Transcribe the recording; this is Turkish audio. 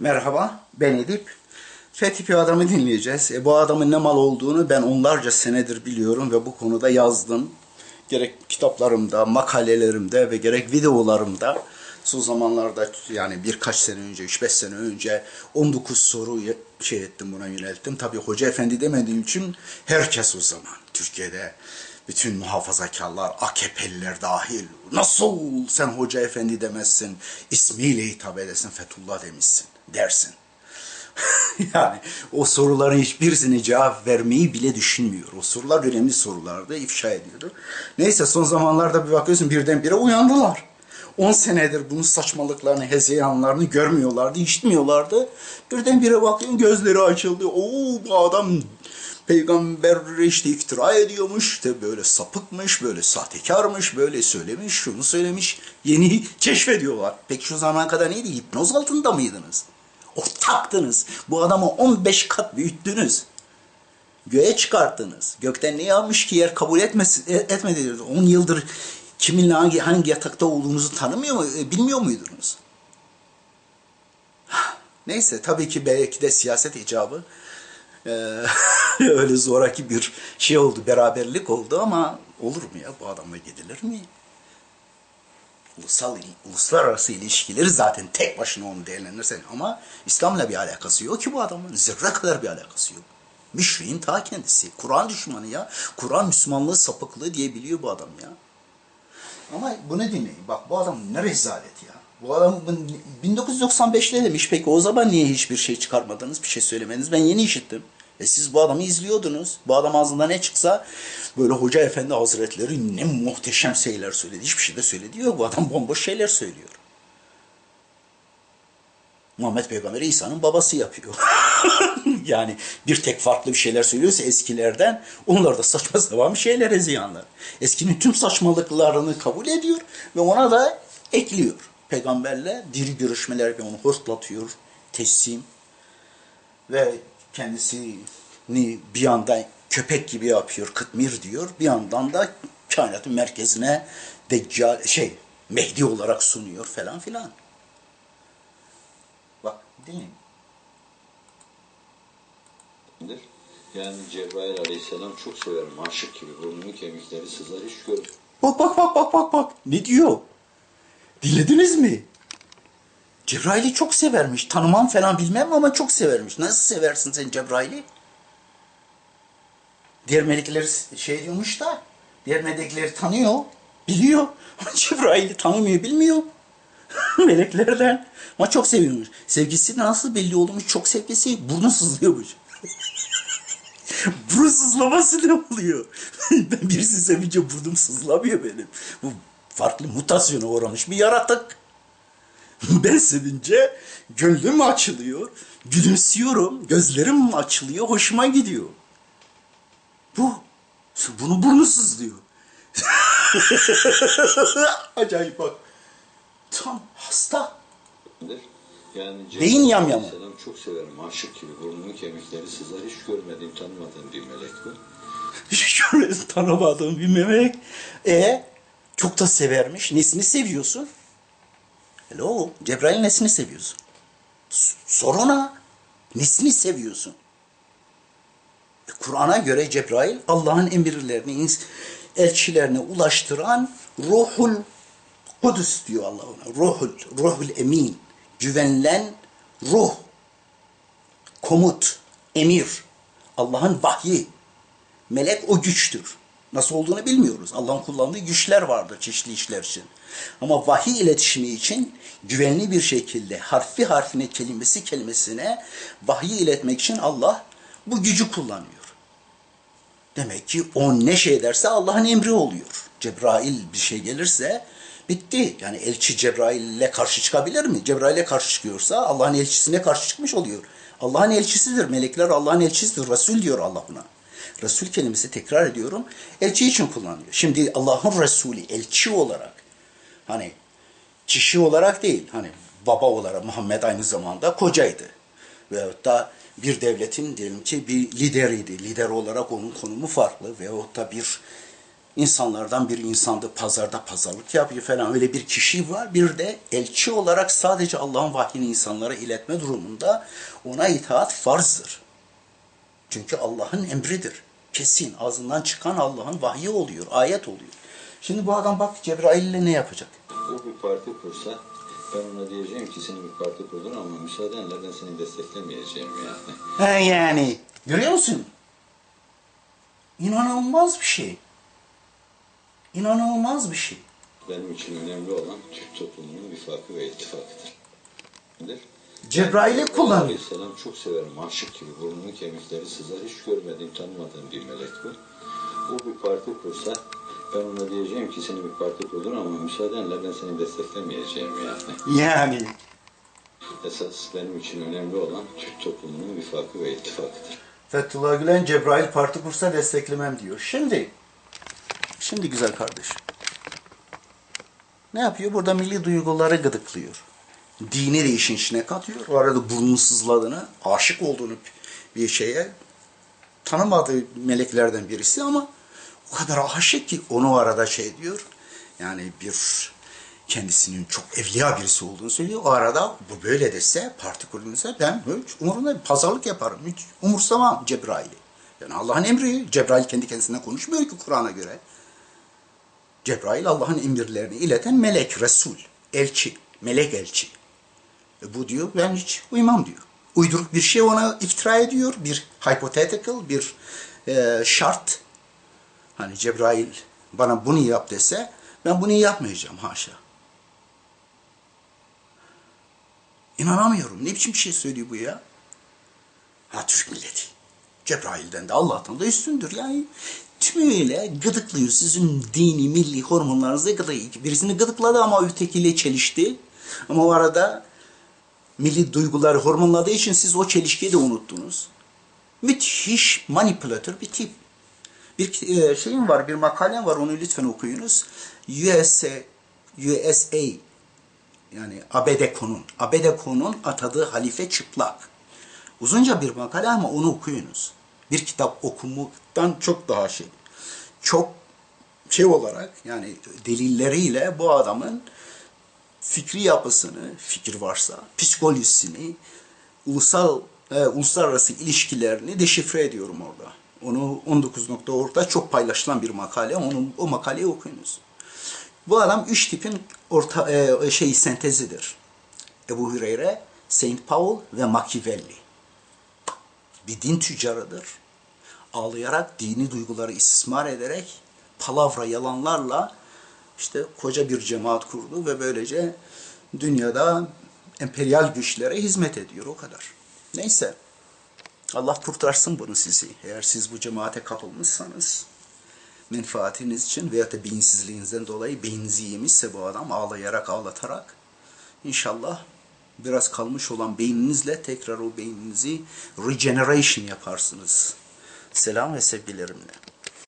Merhaba, ben Edip. Fethi bir adamı dinleyeceğiz. E, bu adamın ne mal olduğunu ben onlarca senedir biliyorum ve bu konuda yazdım. Gerek kitaplarımda, makalelerimde ve gerek videolarımda son zamanlarda yani birkaç sene önce, 3-5 sene önce 19 soru şey ettim buna yönelttim. Tabii hoca efendi demediğim için herkes o zaman Türkiye'de bütün muhafazakarlar, AKP'liler dahil nasıl sen hoca efendi demezsin, ismiyle hitap edesin, Fethullah demişsin dersin. yani o soruların hiçbirisine cevap vermeyi bile düşünmüyor. O sorular önemli sorulardı, ifşa ediyordu. Neyse son zamanlarda bir bakıyorsun birdenbire uyandılar. 10 senedir bunun saçmalıklarını, hezeyanlarını görmüyorlardı, işitmiyorlardı. Birdenbire bakıyorsun gözleri açıldı. Oo bu adam peygamber işte iftira ediyormuş, işte böyle sapıkmış, böyle sahtekarmış, böyle söylemiş, şunu söylemiş. Yeni keşfediyorlar. Peki şu zamana kadar neydi? Hipnoz altında mıydınız? Ortaktınız. Bu adamı 15 kat büyüttünüz. Göğe çıkarttınız. Gökten ne yağmış ki yer kabul etmesi, e, etmedi diyordu. 10 yıldır kiminle hangi, hangi yatakta olduğunuzu tanımıyor mu, e, bilmiyor muydunuz? Neyse tabii ki belki de siyaset icabı e, öyle zoraki bir şey oldu, beraberlik oldu ama olur mu ya bu adamla gidilir mi? Ulusal, uluslararası ilişkileri zaten tek başına onu değerlendirsen ama İslam'la bir alakası yok ki bu adamın. Zerre kadar bir alakası yok. Müşriğin ta kendisi. Kur'an düşmanı ya. Kur'an Müslümanlığı sapıklığı diyebiliyor bu adam ya. Ama bunu dinleyin. Bak bu adam ne rezalet ya. Bu adam bu- 1995'te demiş. Peki o zaman niye hiçbir şey çıkarmadınız? Bir şey söylemediniz. Ben yeni işittim. E siz bu adamı izliyordunuz. Bu adam ağzından ne çıksa böyle Hoca Efendi Hazretleri ne muhteşem şeyler söyledi. Hiçbir şey de söyledi yok. Bu adam bomboş şeyler söylüyor. Muhammed Peygamber İsa'nın babası yapıyor. yani bir tek farklı bir şeyler söylüyorsa eskilerden onlar da saçma sapan şeylere ziyanlar. Eskinin tüm saçmalıklarını kabul ediyor ve ona da ekliyor. Peygamberle diri görüşmeler yapıyor, onu hortlatıyor, teslim ve kendisini bir yandan köpek gibi yapıyor, kıtmir diyor. Bir yandan da kainatın merkezine Deccal, şey, Mehdi olarak sunuyor falan filan. Bak değil mi? Yani Cebrail aleyhisselam çok severim. Aşık gibi burnunun kemikleri sızlar hiç gör. Bak bak bak bak bak bak. Ne diyor? Dinlediniz mi? Cebrail'i çok severmiş. Tanımam falan bilmem ama çok severmiş. Nasıl seversin sen Cebrail'i? Diğer melekler şey diyormuş da diğer melekleri tanıyor, biliyor. Ama Cebrail'i tanımıyor, bilmiyor. Meleklerden. Ama çok seviyormuş. Sevgisi nasıl belli olmuş? Çok sevgisi burnu sızlıyormuş. Burun sızlaması ne oluyor? ben birisi sevince burnum sızlamıyor benim. Bu farklı mutasyona uğramış bir yaratık. Ben sevince gönlüm açılıyor, gülümsüyorum, gözlerim açılıyor, hoşuma gidiyor. Bu, bunu burnu sızlıyor. Acayip bak. Tam hasta. Yani Beyin yamyamı. aleyhisselam çok severim. Aşık gibi burnunun kemikleri sızlar hiç görmediğim tanımadığım bir melek bu. Şöyle tanımadığım bir melek. E çok da severmiş. Nesini seviyorsun? Hello, Cebrail nesini seviyorsun? Sor ona. Nesini seviyorsun? E, Kur'an'a göre Cebrail Allah'ın emirlerini, elçilerine ulaştıran ruhul Kudüs diyor Allah ona. Ruhul, ruhul emin. Güvenilen ruh. Komut, emir. Allah'ın vahyi. Melek o güçtür. Nasıl olduğunu bilmiyoruz. Allah'ın kullandığı güçler vardır çeşitli işler için. Ama vahiy iletişimi için güvenli bir şekilde harfi harfine kelimesi kelimesine vahiy iletmek için Allah bu gücü kullanıyor. Demek ki o ne şey derse Allah'ın emri oluyor. Cebrail bir şey gelirse bitti. Yani elçi Cebrail'le karşı çıkabilir mi? Cebrail'e karşı çıkıyorsa Allah'ın elçisine karşı çıkmış oluyor. Allah'ın elçisidir. Melekler Allah'ın elçisidir. Resul diyor Allah buna. Resul kelimesi tekrar ediyorum. Elçi için kullanıyor. Şimdi Allah'ın Resulü elçi olarak hani kişi olarak değil hani baba olarak Muhammed aynı zamanda kocaydı. Veyahut da bir devletin diyelim ki bir lideriydi. Lider olarak onun konumu farklı. Veyahut da bir insanlardan bir insandı. Pazarda pazarlık yapıyor falan. Öyle bir kişi var. Bir de elçi olarak sadece Allah'ın vahyini insanlara iletme durumunda ona itaat farzdır. Çünkü Allah'ın emridir. Kesin ağzından çıkan Allah'ın vahyi oluyor, ayet oluyor. Şimdi bu adam bak Cebrail ile ne yapacak? O bir parti kursa ben ona diyeceğim ki senin bir parti kurdun ama müsaadenle ben seni desteklemeyeceğim yani. He yani. Görüyor musun? İnanılmaz bir şey. İnanılmaz bir şey. Benim için önemli olan Türk toplumunun vifakı ve ittifakıdır. Cebrail'i kullanıyor. Aleyhisselam çok severim. Aşık gibi burnunun kemikleri sızar. Hiç görmediğim, tanımadığım bir melek bu. O bir parti kursa ben ona diyeceğim ki senin bir parti kurdun ama müsaadenle ben seni desteklemeyeceğim yani. Yani. Esas benim için önemli olan Türk toplumunun vifakı ve ittifakıdır. Fethullah Gülen Cebrail parti kursa desteklemem diyor. Şimdi, şimdi güzel kardeşim. Ne yapıyor? Burada milli duyguları gıdıklıyor. Dini de işin içine katıyor. O arada burnunu sızladığını, aşık olduğunu bir şeye tanımadığı meleklerden birisi ama o kadar aşık ki onu arada şey diyor. Yani bir kendisinin çok evliya birisi olduğunu söylüyor. O arada bu böyle dese, parti kurulursa ben hiç umurumda bir pazarlık yaparım. Hiç umursamam Cebrail'i. Yani Allah'ın emri. Cebrail kendi kendisine konuşmuyor ki Kur'an'a göre. Cebrail Allah'ın emirlerini ileten melek, Resul, elçi, melek elçi. E bu diyor ben hiç uymam diyor. Uyduruk bir şey ona iftira ediyor. Bir hypothetical, bir e, şart. Hani Cebrail bana bunu yap dese ben bunu yapmayacağım haşa. İnanamıyorum. Ne biçim bir şey söylüyor bu ya? Ha Türk milleti. Cebrail'den de Allah'tan da üstündür. Yani tümüyle gıdıklıyor. Sizin dini, milli hormonlarınızı gıdıklıyor. Birisini gıdıkladı ama ötekiyle çelişti. Ama o arada milli duyguları hormonladığı için siz o çelişkiyi de unuttunuz. Müthiş manipülatör bir tip. Bir e, şeyim var, bir makalem var, onu lütfen okuyunuz. USA, USA yani Abedeko'nun, Abedeko'nun atadığı halife çıplak. Uzunca bir makale ama onu okuyunuz. Bir kitap okumaktan çok daha şey. Çok şey olarak yani delilleriyle bu adamın fikri yapısını, fikir varsa, psikolojisini, ulusal e, uluslararası ilişkilerini deşifre ediyorum orada. Onu 19.org'da çok paylaşılan bir makale. Onu, o makaleyi okuyunuz. Bu adam üç tipin orta e, şey sentezidir. Ebu Hüreyre, Saint Paul ve Machiavelli. Bir din tüccarıdır. Ağlayarak dini duyguları istismar ederek palavra yalanlarla işte koca bir cemaat kurdu ve böylece dünyada emperyal güçlere hizmet ediyor o kadar. Neyse. Allah kurtarsın bunu sizi. Eğer siz bu cemaate katılmışsanız menfaatiniz için veya da beyinsizliğinizden dolayı beyninizi yemişse bu adam ağlayarak ağlatarak inşallah biraz kalmış olan beyninizle tekrar o beyninizi regeneration yaparsınız. Selam ve sevgilerimle.